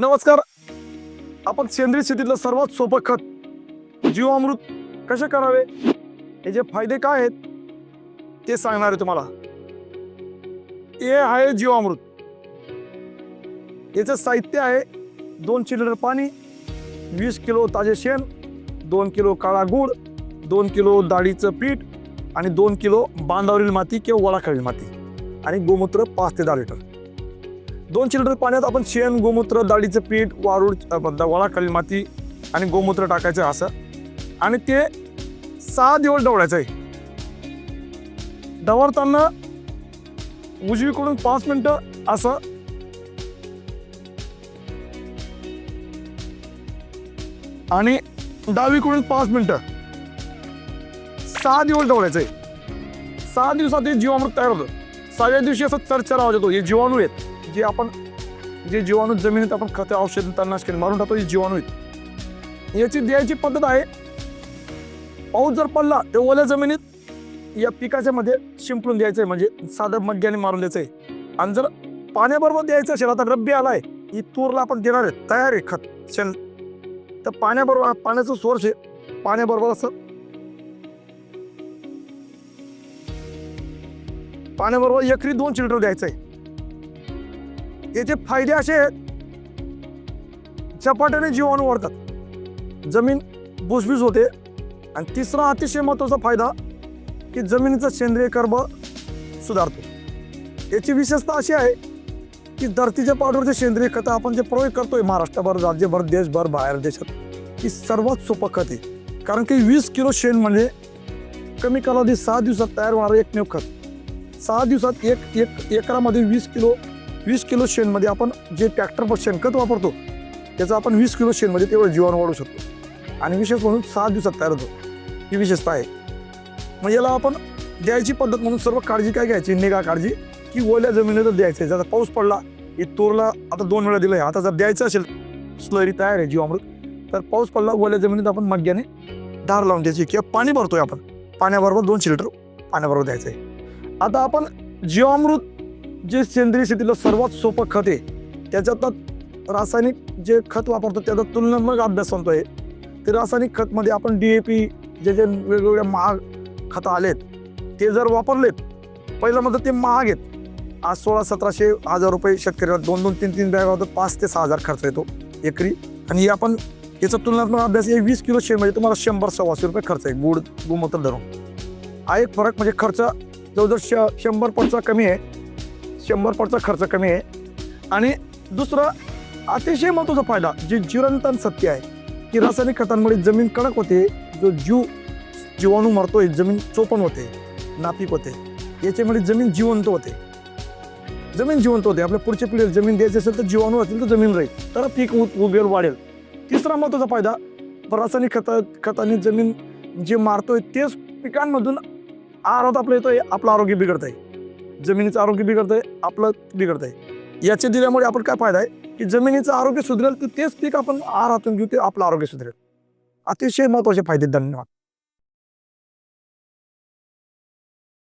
नमस्कार. आपण सेंद्रिय शेतीतलं सर्वात सोपं खत जीवामृत कसे करावे? याचे फायदे काय आहेत? ते सांगणार आहे तुम्हाला. हे आहे जीवामृत. याचं साहित्य आहे दोनशे लिटर पाणी वीस किलो ताजे शेण दोन किलो काळा गूळ दोन किलो डाळीचं पीठ आणि दोन किलो बांधावरील माती किंवा वळाखालील माती आणि गोमूत्र पाच ते दहा लिटर. दोन लिटर पाण्यात आपण शेण गोमूत्र डाळीचं पीठ वारूळ वळाखाली माती आणि गोमूत्र टाकायचं असं. आणि ते सहा दिवस डवळायचं आहे. डवळताना उजवीकडून पाच मिनटं असं. आणि डावीकडून पाच मिनटं. सहा दिवस डवळायचं आहे. सहा दिवसात हे जीवामृत तयार होतं. सहाव्या दिवशी असं चरचर आवाज येतो हे जीवाणू आहेत. जे आपण जे जीवाणू जमिनीत आपण खतं औषध तणनाशक मारून टाकतो हे जीवाणू आहेत. याची द्यायची पद्धत आहे पाऊस जर पडला तर ओल्या जमिनीत या पिकाच्या मध्ये शिंपडून द्यायचं आहे म्हणजे साधं मग्याने मारून द्यायचं आहे आणि जर पाण्याबरोबर द्यायचं असेल आता रब्बी आलाय ही तूरला आपण देणार आहे तयार आहे खत शेण. तर पाण्याबरोबर पाण्याचं सोर्स आहे. पाण्याबरोबर असं पाण्याबरोबर एकरी दोन लिटर द्यायचं आहे याचे फायदे असे आहेत झपाट्याने जीवाणू वाढतात. जमीन भुसभूस होते आणि तिसरा अतिशय महत्त्वाचा फायदा की जमिनीचा सेंद्रिय कर्ब सुधारतो. याची विशेषता अशी आहे की धरतीच्या पावडरचे सेंद्रिय खतं आपण जे प्रयोग करतोय महाराष्ट्रभर राज्यभर देशभर बाहेर देशात ही सर्वात सोपं खत आहे. कारण की वीस किलो शेण म्हणजे कमी कालावधी सहा दिवसात तयार होणारं एकमेव खत. सहा दिवसात एक एक एकरामध्ये वीस किलो वीस किलो शेणमध्ये आपण जे ट्रॅक्टरवर शेणखत वापरतो त्याचं आपण वीस किलो शेणमध्ये तेवढं जीवन वाढवू शकतो. आणि विशेष म्हणून सहा दिवसात तयार होतो. ही विशेषता आहे. मग याला आपण द्यायची पद्धत म्हणून सर्व काळजी काय घ्यायची? निगा काळजी. की ओल्या जमिनीतच द्यायचं आहे जर पाऊस पडला हे तूरला आता दोन वेळा दिलं आहे. आता जर द्यायचं असेल स्लरी तयार आहे जीवामृत तर पाऊस पडला ओल्या जमिनीत आपण मग्याने धार लावून द्यायची. किंवा पाणी भरतोय आपण. पाण्याबरोबर दोनशे लिटर पाण्याबरोबर द्यायचं आहे. आता आपण जीवामृत जे सेंद्रिय शेतीला सर्वात सोपं खत आहे त्याच्यात रासायनिक जे खत वापरतो त्याचा तुलनात्मक अभ्यास सांगतोय ते रासायनिक खतमध्ये आपण डी ए पी जे जे वेगवेगळे महाग खतं आलेत ते जर वापरलेत पहिलं म्हणजे ते महाग आहेत. आज सोळा सतराशे हजार रुपये शेतकऱ्याला दोन दोन तीन तीन बॅग होतात पाच ते सहा हजार खर्च येतो एकरी. आणि आपण याचा तुलनात्मक अभ्यास हे वीस किलो शेणमध्ये म्हणजे तुम्हाला शंभर सव्वाशे रुपये खर्च आहे गुड गोमूत्र धरून. हा एक फरक म्हणजे खर्च जवळजवळ श शंभर पटचा कमी आहे. शंभर पटचा खर्च कमी आहे. आणि दुसरं अतिशय महत्त्वाचा फायदा जे चिरंतन सत्य आहे की रासायनिक खतांमुळे जमीन कडक होते जो जीव जीवाणू मरतोय जमीन चोपण होते नापीक होते याच्यामुळे जमीन जिवंत होते. जमीन जिवंत होते आपल्या पुढच्या पिढीला जमीन द्यायची असेल तर जीवाणू असेल तर जमीन राहील तर पीक उ- उगेल वाढेल. तिसरा महत्त्वाचा फायदा रासायनिक खता खताने जमीन जे मारतोय तेच पिकांमधून आरोग्य आपलं येतोय आपलं आरोग्य बिघडत आहे जमिनीचं आरोग्य बिघडत आहे आपलं बिघडत आहे याचे दिल्यामुळे आपण काय फायदा आहे? की जमिनीचं आरोग्य सुधरेल तर तेच पीक आपण आहारातून घेऊ ते आपलं आरोग्य सुधरेल. अतिशय महत्त्वाचे फायदे आहेत. धन्यवाद.